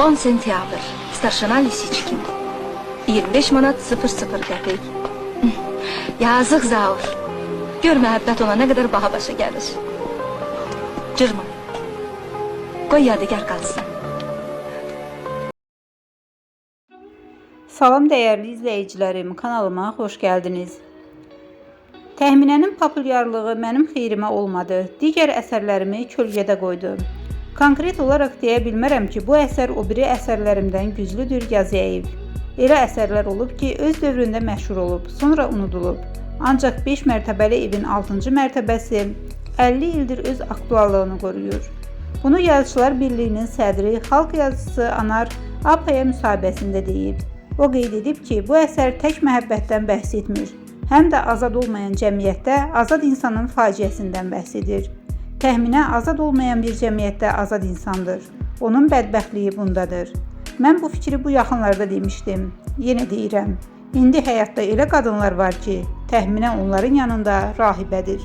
10 sentyabr. Starşina Lisiçkin. 25 manat 00 qəpik. Yazıq Zaur. Gör məhəbbət ona nə qədər baha başa gəlir. Cırma. Qoy yadigar qalsın. Salam değerli izleyicilerim, kanalıma hoş geldiniz. Təxminənin populyarlığı mənim xeyrimə olmadı. Digər əsərlərimi kölgədə qoydum. Konkret olaraq deyə bilmərəm ki, bu əsər o biri əsərlərimdən güclüdür yazıyev. Elə əsərlər olub ki, öz dövründə məşhur olub, sonra unudulub. Ancaq 5 mərtəbəli evin 6-cı mərtəbəsi 50 ildir öz aktuallığını qoruyur. Bunu Yazıçılar Birliyinin sədri, xalq yazıçısı Anar Apaya müsahibəsində deyib. O qeyd edib ki, bu əsər tək məhəbbətdən bəhs etmir, həm də azad olmayan cəmiyyətdə azad insanın faciəsindən bəhs edir. Təxminə azad olmayan bir cəmiyyətdə azad insandır. Onun bədbəxtliyi bundadır. Mən bu fikri bu yaxınlarda demişdim. Yenə deyirəm. İndi həyatda elə qadınlar var ki, təxminə onların yanında rahibədir.